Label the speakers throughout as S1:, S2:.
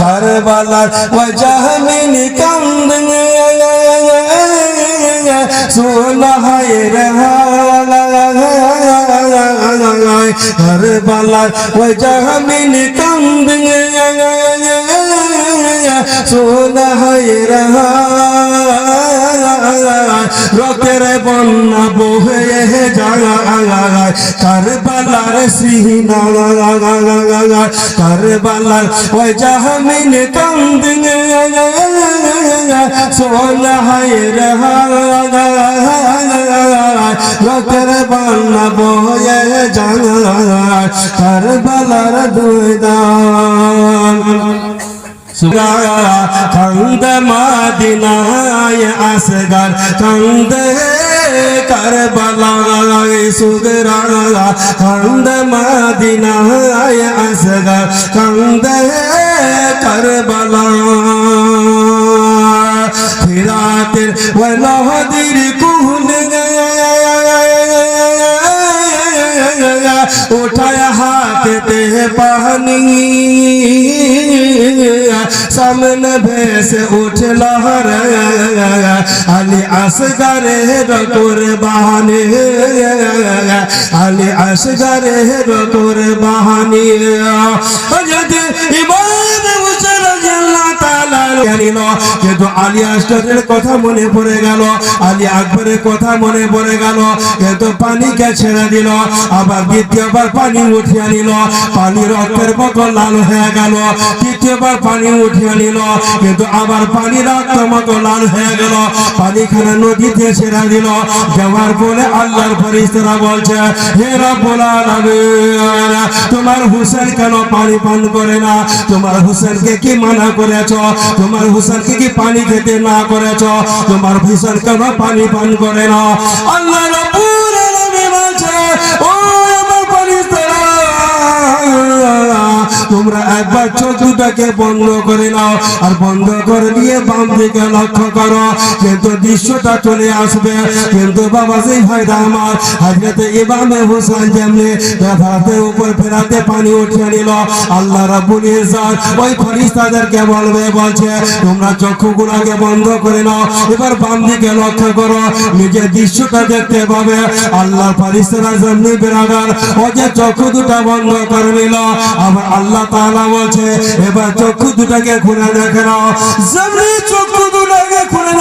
S1: কারবালার ওয়াজাহমিন কান্দ সোনা রহালায় রহা কারবালার ওয়াজাহমিন কান্দ সোনা হায় রহা। রক্তের বন্যা বহে যায় কারবালার সিনা কারবালার ওই জাহামিন কান্দ সোনা হায় রহা। রক্তের বন্যা বহে যায় কারবালার দুই দান। কন্দ মাদিনায় আসগার কন্দ করবলায় সুগরা কন্দ মাদিনায় আসগার কন্দ করবলা ফিরাতের ওয়ালাদির সামনে ভেসে উঠল আলী আসগারে কোরবানি আলী আসগারে কোরবানি যদি ইমান হুসেন আল্লাহ তাআলা জানিল কিন্তু আলী আসগারের কথা মনে পড়ে গেল, আলী আকবরের কথা মনে পড়ে গেল, কিন্তু পানিকে ছেড়ে দিল, আবার দ্বিতীয়বার পানি উঠিয়ে নিল, পানি রক্তের মতো লাল হয়ে গেল, তৃতীয়বার পানি উঠিয়ে নিল, কিন্তু আবার পানি রক্ত মতো লাল হয়ে গেল পানি খানা নদীতে ছেড়ে দিল, যাওয়ার পরে আল্লাহর ফরিস্তারা বলছে, হে রব্বুল আলামিন, তোমার হুসেন কেন পানি পান করে না? তোমার হুসেনকে কি মানা করেছ? তোমার হুসেনকে কি পানি খেতে না করেছ? তোমার হুসেন কেন পানি পান করে না? আল্লাহ তোমরা একবার চোখ দুটাকে বন্ধ করে নাও আর বন্ধ করে দিয়ে বাম দিকে লক্ষ্য করো কিন্তু দৃশ্যটা চলে আসবে। কিন্তু বাবা সেই ভাইরা আমার হাজরতে ইমামে হোসেন যেমনি ফেরাতে উপর ফেরাতে পানি উঠিয়ে নিল, আল্লাহ রাব্বুল ইজ্জত ওই ফেরেশতাদেরকে বলবে, বলছে, তোমরা চক্ষুগুলোকে বন্ধ করে নাও, এবার বাম দিকে লক্ষ্য করো, নিজের দৃশ্যটা দেখতে পাবে। আল্লাহ ফেরেশতারা যেমনি বেরাদার ও যে চক্ষু দুটা বন্ধ করে নিল, আবার আল্লাহ তাআলা বলছে, এবার চক্ষু দুটাকে খুলে দেখে নাও। চক্ষু দুটাকে খুলে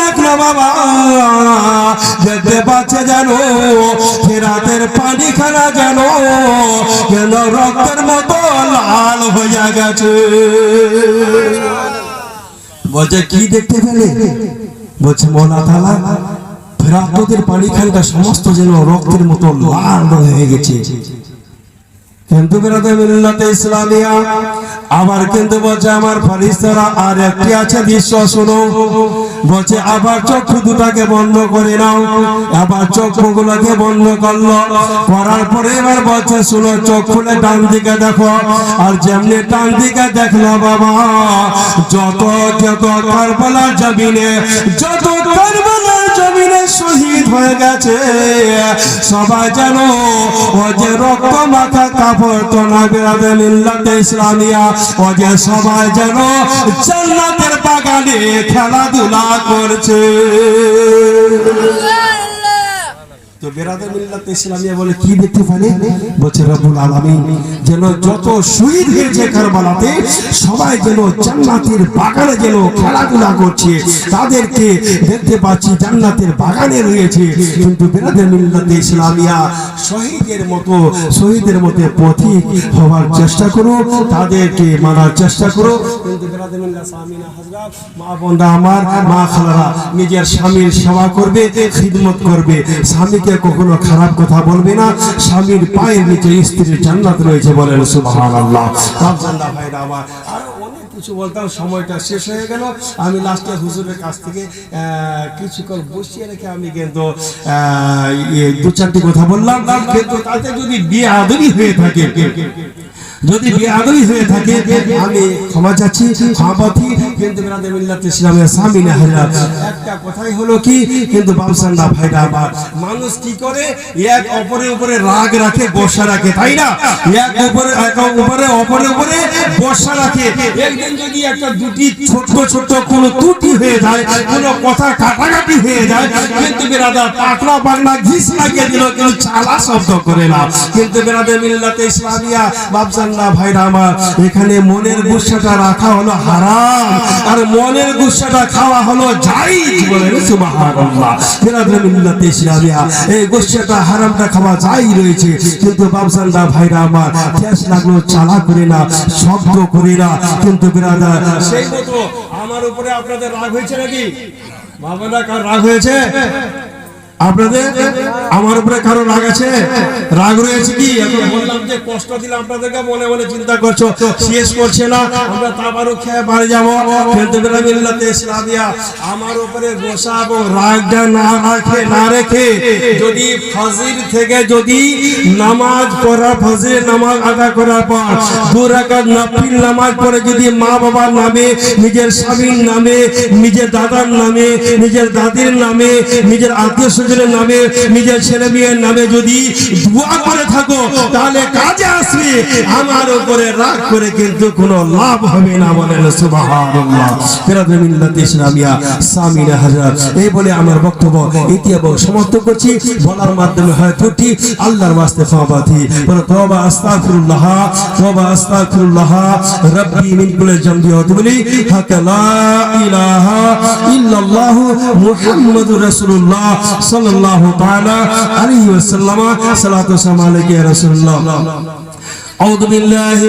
S1: বাবা। পানি খানা রক্তের মতো লাল গেছে। বলছে, কি দেখতে পেলে? বলছে তালা পানি সমস্ত যেন রক্তের মতো লাল হয়ে গেছে। কিন্তু বেরাতে মিল্লাতে ইসলামিয়া, আবার কিন্তু বলছে আমার ফারিস্তারা আর একটি আছে দৃশ্য শুনো। বলছে, আবার চক্ষু দুটাকে বন্ধ করে নাও, আবার চক্ষুগুলোকে বন্ধ করল। করার পরে এবার বলছে, শুনো, চোখ খুলে ডান দিকে দেখো, আর যেমনি ডান দিকে দেখল বাবা, যত যত কারবালার জমিনে, যত শহীদ হয়ে গেছে। সবাই যেন ও যে রক্ত মাথা কাপড় তো না বেড়াতে ইসলামিয়া, ও যে সবাই যেন জান্নাতের বাগানে খেলাধুলা করছে। শহীদের পথিক চেষ্টা করো, তাদেরকে মানার চেষ্টা করো। মা বোনরা আমার, মা খালারা নিজের স্বামীর সেবা করবে, খিদমত করবে, স্বামীকে কখনো খারাপ কথা বলবে না। স্বামীর পায়ের নিচে স্ত্রীর জান্নাত রয়েছে বলেন সুবহানাল্লাহ। আল্লাহ ভাইরা আমার, আর অনেক কিছু বলতাম সময়টা শেষ হয়ে গেল। আমি লাস্টে হুজুরের কাছ থেকে কিছুক্ষণ বসিয়ে রেখে আমি কিন্তু দু চারটি কথা বললাম। কিন্তু তাতে যদি বিয়ে আদরি হয়ে থাকে যদি বেআদবি হয়ে থাকে, আমি ক্ষমা চাচ্ছি, ক্ষমা কিন্তু বেরাদের মিল্লাত ঘিস লাগিয়ে দিল, কিন্তু চালা শব্দ করে না। কিন্তু বেরাদের মিল্লাতে ইসলামিয়া বাবসান্না ভাইরা আমার, এখানে মনের গুসাটা রাখা হলো হারাম, আর মনের গুসাটা খাওয়া হলো যাই কিন্তু আমার চালা করে না, শব্দ করে না। কিন্তু সেই মতো আমার উপরে আপনাদের রাগ হয়েছে নাকি? কার রাগ হয়েছে? আপনাদের? আমার উপরে কারও রাগ আছে? রাগ রয়েছে কি? বললাম যে কষ্ট আপনাদেরকে মনে মনে চিন্তা করছ। শেষ করছে না। আমরা তাবারও খেয়ে বাড়ি যাব। ইসলামিয়া। আমার উপরে রাগটা না রাখে, না রেখে। যদি থেকে যদি নামাজ পড়া, ফজির নামাজ আদা করার পর নফিল নামাজ পড়ে যদি মা বাবার নামে, নিজের স্বামীর নামে, নিজের দাদার নামে, নিজের দাদির নামে, নিজের আত্মীয় স্বজনের নামে নিজের ছেলে মেয়ের নামে যদি দোয়া করে থাকো, তাহলে কাজে আসবে। আমার উপরে রাগ করে কিন্তু কোনো লাভ হবে না বলেন, সুবহানাল্লাহ। ফেরাদ ইসলামিয়া সামিনা হাজার এই বলে আমার صلى الله تعالى عليه وسلم صلاة وسلام عليك يا رسول الله أعوذ بالله